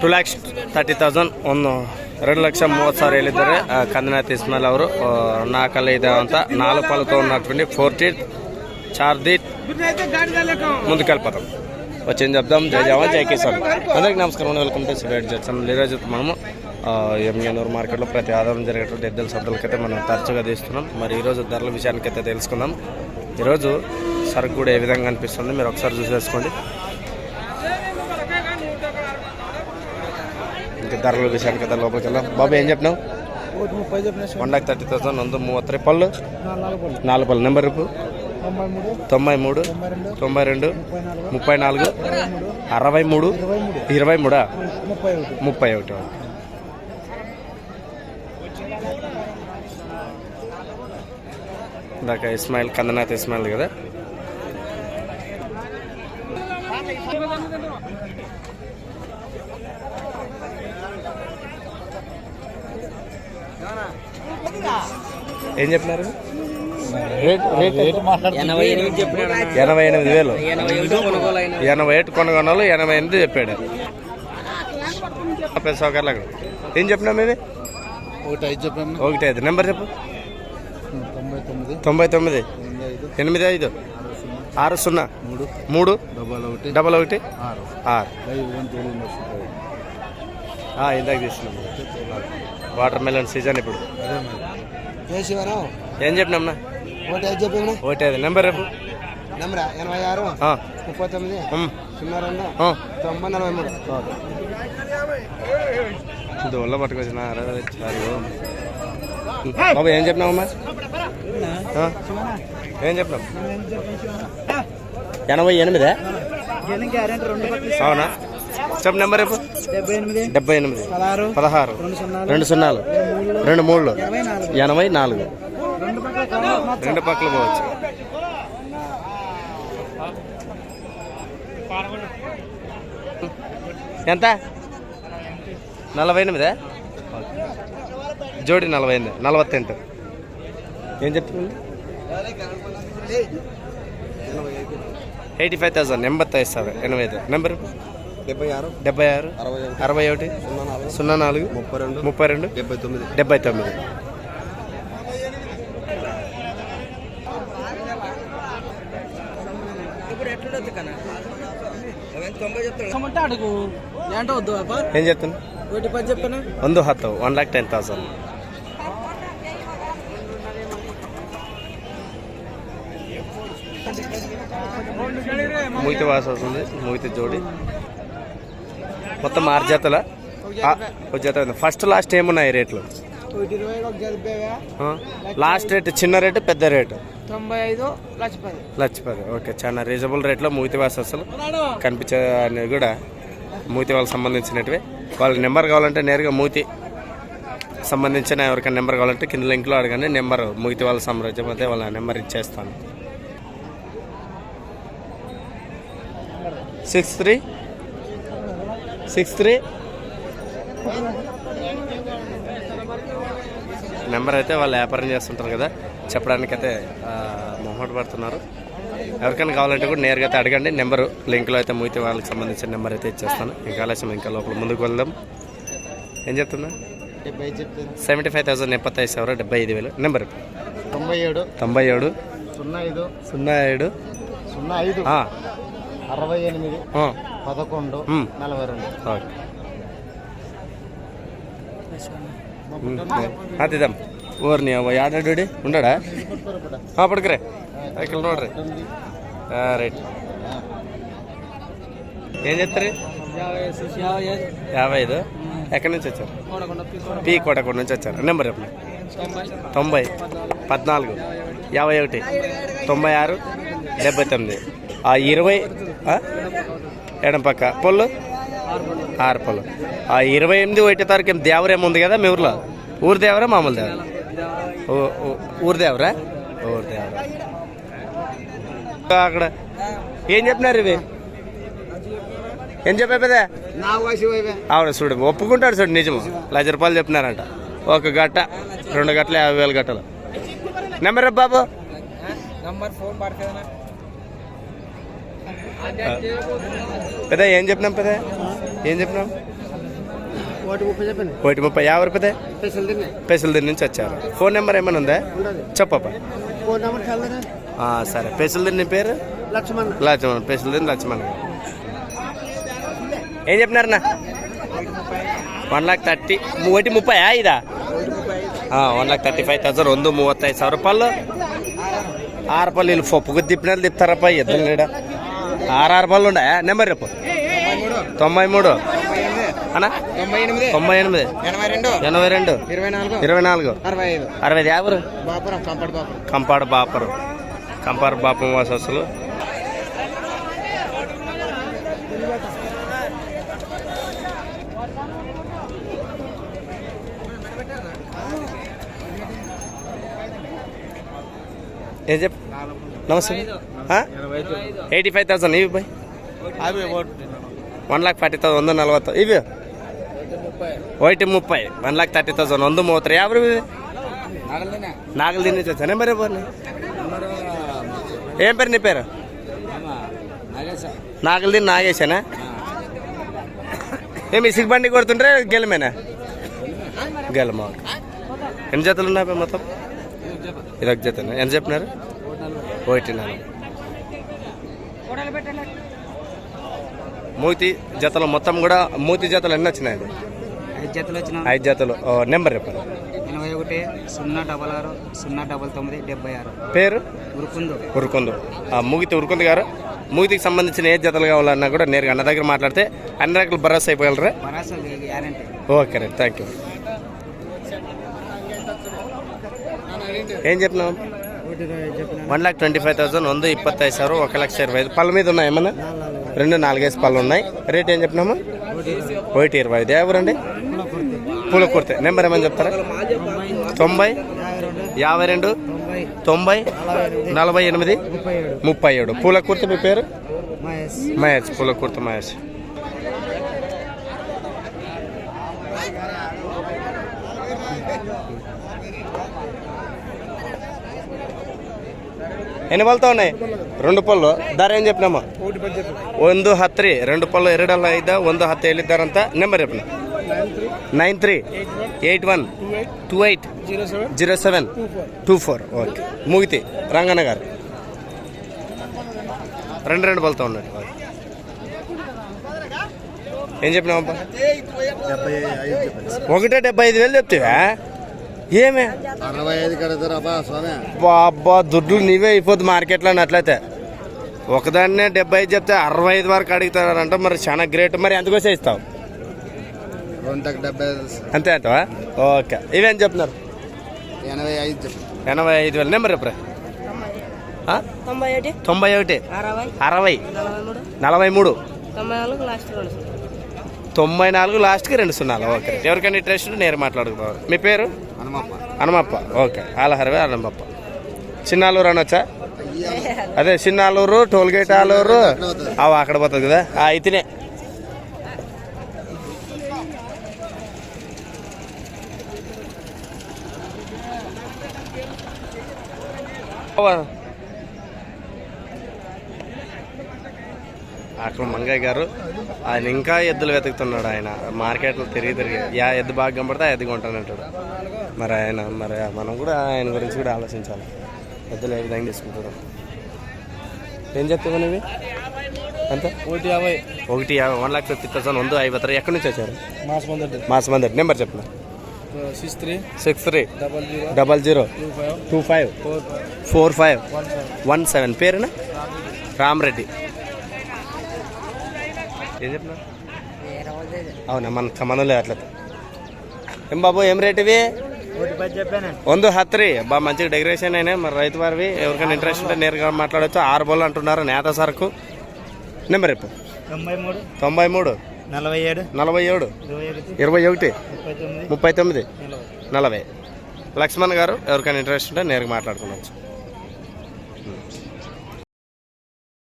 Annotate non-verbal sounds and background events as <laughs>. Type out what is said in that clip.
To lakhs thirty thousand ಒಂದು ಎರಡು ಲಕ್ಷ ಮೂವತ್ತು ಸಾವಿರ ಹೇಳಿದ್ದಾರೆ ಆ, ಕಂದನಾಥ್ ಇಸ್ಮಾಯಿಲ್ ಅವರು ಆ, ನಾಲ್ಕಲ್ಲಿ ಇದೆ ಅಂತ నాలుగు పళ్ళతో ఉన్నటువంటి ఫోర్టీ చార్ది ముందుకు వెళ్ళిపోతాం వచ్చి చెప్దాం జై జవాన్ జై కిసాన్ అందరికి నమస్కారం వెల్కమ్ టు సిబెట్ జడ్సన్ ఈరోజు మనము ఎంఎన్ఆర్ మార్కెట్లో ప్రతి ఆధారం జరిగేటువంటి ఎద్దల సద్దులకైతే మనం తరచుగా తీస్తున్నాం మరి ఈరోజు ధరల విషయానికి అయితే తెలుసుకుందాం ఈరోజు సరుకు కూడా ఏ విధంగా అనిపిస్తుంది? మీరు ఒకసారి చూసేసుకోండి ఇంకా ధరలు విషయానికి కదా లోపలికి వెళ్ళాం బాబు ఏం చెప్పినావు? వన్ థర్టీ థౌసండ్ వంద మూవత్ పళ్ళు. నాలుగు పళ్ళు. నెంబర్ తొంభై మూడు. తొంభై రెండు. ముప్పై నాలుగు. అరవై మూడు ఇరవై మూడా. ముప్పై ఒకటి. ఇందాక ఇస్మాయిల్ కందనాథ్ ఇస్మాయిల్ కదా? ఏం చెప్పినారు? రేట్ రేట్ ఎనభై ఎనిమిది వేలు. ఎనభై ఏటు కొనగొనాలు ఎనభై ఎనిమిది చెప్పాడు. సౌకర్యాలు అక్కడ. ఏం చెప్పినా మీది? ఒకటి ఐదు చెప్పాము ఒకటి ఐదు నెంబర్ చెప్పు. తొంభై తొమ్మిది. తొంభై తొమ్మిది. ఎనిమిది ఐదు. ఆరు సున్నా. మూడు. మూడు. డబల్ ఒకటి. డబల్ ఒకటి. ఆరు. ఆరు. ఇందాక తీసుకున్నాం వాటర్ మెలన్ సీజన్ ఇప్పుడు. ఏం చెప్పినామ్మా ఒకటి ఐదు చెప్పాము ఒకటి ఐదు నెంబర్ రేపు నెంబర్? ఎనభై ఆరు? ముప్పై తొమ్మిది? సున్నా రెండు. తొంభై నలభై మూడు. ఇది ఒళ్ళ పట్టుకొచ్చిన. బాబు ఏం చెప్పినావమ్మా? ఏం చెప్పినావు? ఎనభై ఎనిమిదే? అవునా? చెప్పు నెంబర్ రేపు డెబ్బై ఎనిమిది. పదహారు. రెండు సున్నాలు. రెండు నాలుగు. ఎనభై నాలుగు. రెండు పక్కలు పోవచ్చు. ఎంత? నలభై ఎనిమిదా? జోడి నలభై ఎనిమిది నలభై ఎంత ఏం చెప్తుంది ఎయిటీ ఫైవ్ థౌసండ్ ఎంబై ఐదు సార్ ఎనభై ఐదు. నెంబర్ డెబ్బై ఆరు డెబ్బై ఆరు అరవై ఒకటి సున్నా నాలుగు ముప్పై రెండు ముప్పై రెండు డెబ్బై తొమ్మిది. డెబ్బై తొమ్మిది. ఇప్పుడు ఎట్లా అడుగు ఏంటో వద్దు అబ్బా ఏం చెప్తున్నా ఒకటి పది చెప్పాను ಒಂದು ಹತ್ತು ಒನ್ ಲ್ಯಾಕ್ ಟೆನ್ ತೌಸಂಡ್ మూతి వాస వస్తుంది మూతి జోడి మొత్తం ఆరు జతల ఆ, ఒక జత ఉంది ఫస్ట్ లాస్ట్ ఏమున్నాయి రేట్లు లాస్ట్ రేట్ చిన్న రేటు పెద్ద రేటు? తొంభై ఐదు లక్ష పది ఓకే చాలా రీజనబుల్ రేట్లో మూతి వాస అసలు కనిపించే అనేవి కూడా మూతి వాళ్ళకి సంబంధించినటివి. వాళ్ళ నెంబర్ కావాలంటే నేరుగా మూతి సంబంధించిన ఎవరికైనా నెంబర్ కావాలంటే కింద లింక్లో అడగండి. నెంబర్ మూతి వాళ్ళ సామ్రాజ్యం అయితే వాళ్ళ నెంబర్ ఇచ్చేస్తాను. Six three? Six three? Member అయితే వాళ్ళు వ్యాపారం చేస్తుంటారు కదా. చెప్పడానికైతే మొహమాట పడుతున్నారు. ఎవరికైనా కావాలంటే కూడా నేరుగా అయితే అడగండి. నెంబరు లింక్లో అయితే మూతి వాళ్ళకి సంబంధించిన నెంబర్ అయితే ఇచ్చేస్తాను. ఇంకా ఆలస్యం ఇంకా లోపల ముందుకు వెళ్దాం. ఏం చెప్తుందా సెవెంటీ ఫైవ్ థౌసండ్ ఎప్పై ఐదు డెబ్బై ఐదు వేలు. నెంబర్. తొంభై ఏడు. తొంభై ఏడు. సున్నా ఐదు. సున్నా ఏడు. సున్నా ఐదు. అరవై ఎనిమిది. పదకొండు. నలభై రెండు. ఓకే. అదిద్దాం ఊరిని ఆడాడు ఉండడా ఆ, పడుకురే ఇక్కడ ನೋಡ್ರಿ రైట్ ఏం చెప్తారు యాభై ఐదు ఎక్కడి నుంచి వచ్చారు పీ కోటకొండ నుంచి వచ్చారు నెంబర్ చెప్పండి తొంభై పద్నాలుగు యాభై ఒకటి తొంభై ఆరు డెబ్బై తొమ్మిది ఆ ఇరవై ఆ? ఎడం పక్క పొల్లు ఆర్పలు. ఆ ఇరవై ఎనిమిది ఒకటి తారీఖు ఏం దేవరేం ఉంది కదా మీ ఊర్లో? ఊరు దేవరా మామూలు దేవరా? ఓ- ఊరు దేవరా? ఊరు దేవరా. అక్కడ ఏం చెప్పినారు ఇవి? ఏం చెప్పా పెద్ద? ఆవిడ చూడు ఒప్పుకుంటాడు చూడు నిజము. లక్ష రూపాయలు చెప్పినారంట. ఒక గట్ట రెండు గట్టలు యాభై వేల గట్టలు నెంబర్ బాబు. పెద్ద ఏం చెప్పినాం పెద్ద? ఏం చెప్పినాం ఒకటి ముప్పై చెప్పండి ఒకటి ముప్పై యాభై పెద్ద స్పెషల్ తిన్నాయి పెసల దగ్గర నుంచి వచ్చారు ఫోన్ నెంబర్ ఏమైనా ఉందా చెప్పప్ప ఫోన్ నెంబర్ చల్లదా ఆ, సరే పెసల దగ్గర నీ పేరు లక్ష్మణ్ లక్ష్మణ్ పెసల దగ్గర లక్ష్మణ్ ఏం చెప్పినారన్నా వన్ లాక్ ತರ್ಟಿ ఒకటి ముప్పై ఇదా one lakh thirty five thousand ಒಂದು ಮೂವತ್ತೈದು ಸಾವಿರ ರೂಪಾಯಿ ಆರು ಪಲ್ಲು ಇಲ್ಲಿ ಪೊಪ್ಪು ದಿಪ್ಪಿನಲ್ಲಿ ತಿಪ್ತಾರಪ್ಪ ಎದ್ದು ನೀಡ ఆరు ఆరు పళ్ళు ఉండే నెంబర్ రేపు తొంభై మూడు. అన్నా? తొంభై ఎనిమిది. తొంభై ఎనిమిది. ఎనభై రెండు. ఎనభై రెండు. ఇరవై నాలుగు. ఇరవై నాలుగు. అరవై ఐదు. అరవై బాపురం బాపురం. కంపాడు బాపరు. కంపాడు బాపం వాసస్సులు ఏం చెప్ నమస్తే. ఎయిటీ ఫైవ్ థౌసండ్ ఇవి bye one lock forty thousand ಒಂದು ನಲ್ವತ್ತು ಇವು white ಮುಪ್ಪೈ one lock thirty thousand ಒಂದು ಮೂವತ್ತು ಯಾವ నాగల దీన్ని తెచ్చానే మరి పోనీ ఏం పేరు నీ పేరు నాగల దీన్ని నాగేశానా <laughs> ఏమి ఇసుక బండి కొడుతుంటే గెలమేనా గెలమా ఎన్ని జతలు ఉన్నాయి మొత్తం ఇదొక జతనా ఎంత చెప్పినారు ఒకటి నాలుగు మూతి జతలు మొత్తం కూడా మూతి జతలు ఎన్ని వచ్చినాయి ఐదు జతలు వచ్చిన ఐదు జతలు. నెంబర్ చెప్పండి. ఎనభై ఒకటి సున్నా డబల్ ఆరు సున్నా డబల్ తొమ్మిది డెబ్బై ఆరు. పేరు? ఉరుకుందు. ఉరుకుందు. ఆ మూగితి ఉరుకుంది గారు. మూగితికి సంబంధించిన ఏ జతలు కావాలన్నా కూడా నేరుగా అన్న దగ్గర మాట్లాడితే అన్ని రకాల భరోసా అయిపోగలరా ఓకే రైట్ థ్యాంక్ యూ ఏం చెప్పినావు? One lakh twenty five thousand వంద ఇప్పత్తైదు సార్ ఒక లక్ష ఇరవై ఐదు. పళ్ళ మీద ఉన్నాయి ఏమన్నా? రెండు నాలుగైదు పళ్ళు ఉన్నాయి. రేట్ ఏం చెప్పినామా? ఒకటి ఇరవై ఐదు. ఎవరండి పూల కుర్తే. నెంబర్ ఏమని చెప్తారా? తొంభై? యాభై రెండు? తొంభై? నలభై ఎనిమిది? ముప్పై ఏడు. పూల కుర్తి మీ పేరు? మహేష్. పూల కుర్తి మహేష్. ఎన్ని పళ్ళతో ఉన్నాయి రెండు పళ్ళు ధర ఏం చెప్పినామా ఒకటి పది చెప్పు ಒಂದು ಹತ್ತು ರೀ రెండు ಪಲ್ಲು ಎರಡಲ್ಲ ಐದ ಒಂದು ಹತ್ತು ಹೇಳಿದ್ದಾರಂತ ನಂಬರ್ చెప్పిన nine three eight one two eight zero seven zero seven two four okay ముగితి Ranganna గారు రెండు రెండు పళ్ళతో ఉన్నాడు ఓకే. ఏం చెప్పినావబ్బా డెబ్బై ఐదు చెప్పండి ఒకటే డెబ్బై ఐదు వేలు చెప్తావా ఏమే? అరవై ఐదు కడతారా బా స్వామి? అబ్బా దుడ్లు నీవే అయిపోద్ది మార్కెట్లో అట్లయితే. ఒకదాన్నే డెబ్బై ఐదు చెప్తే అరవై ఐదు వరకు అడుగుతారంట మరి చాలా గ్రేట్. మరి ఎంతకోసే ఇస్తావు? అంతే అంటవా? ఓకే. ఇవేం చెప్తున్నారు? ఎనభై ఐదు ఎనభై ఐదు వేలు. నెంబర్ ఆ? తొంభై ఒకటి. అరవై. నలభై మూడు. తొంభై నాలుగు లాస్ట్కి రెండు సున్నాలు. ఓకే. ఎవరికైనా ఇంట్రెస్ట్ ఉంటే నేరు మాట్లాడుకున్నారు మీ పేరు? హనుమప్ప. ఓకే. ఆలహరవే హనుమప్ప. చిన్నాలూరు అనొచ్చా అదే చిన్నాలూరు టోల్గేట్ ఆలూరు. అవి అక్కడ పోతుంది కదా? ఆ ఇతనే. Oh, well. అక్కడ మంగయ్య గారు ఆయన ఇంకా ఎద్దులు వెతుకుతున్నాడు ఆయన. మార్కెట్లో తిరిగి తిరిగి. యా ఎద్దు బాగా కనపడితే ఆ ఎద్దు కొంటానంటాడు మరి ఆయన మరి మనం కూడా ఆయన గురించి కూడా ఆలోచించాలి. ఎద్దులు ఏ విధంగా తీసుకుంటాడు ఏం చెప్తాం ఇవి ఎంత? ఒకటి యాభై. ఒకటి యాభై. వన్ లాక్ ఫిఫ్టీ థౌసండ్ వంద ఐదు తర. ఎక్కడి నుంచి వచ్చారు? మాస మంది మాసమందరి నెంబర్ చెప్పండి six three. Six three. Double zero. Double zero. Two five. Four five. One seven. పేరునా? Ramareddy. ఏం అవునా మన సంబంధం లేదు అట్లా ఏం బాబు ఏం రేట్ ఇవి? వందు హత్రి. బా మంచి డెకరేషన్ అయినాయి. మరి రైతు వారివి ఎవరికైనా ఇంట్రెస్ట్ ఉంటే నేరుగా మాట్లాడచ్చు. ఆరు బోళ్ళు అంటున్నారు నేత సరకు. నెంబర్ ఇప్పు తొంభై మూడు. నలభై ఏడు. నలభై ఏడు. ఇరవై ఒకటి. ముప్పై తొమ్మిది. నలభై. లక్ష్మణ్ గారు ఎవరికైనా ఇంట్రెస్ట్ ఉంటే నేరుగా మాట్లాడుకోవచ్చు.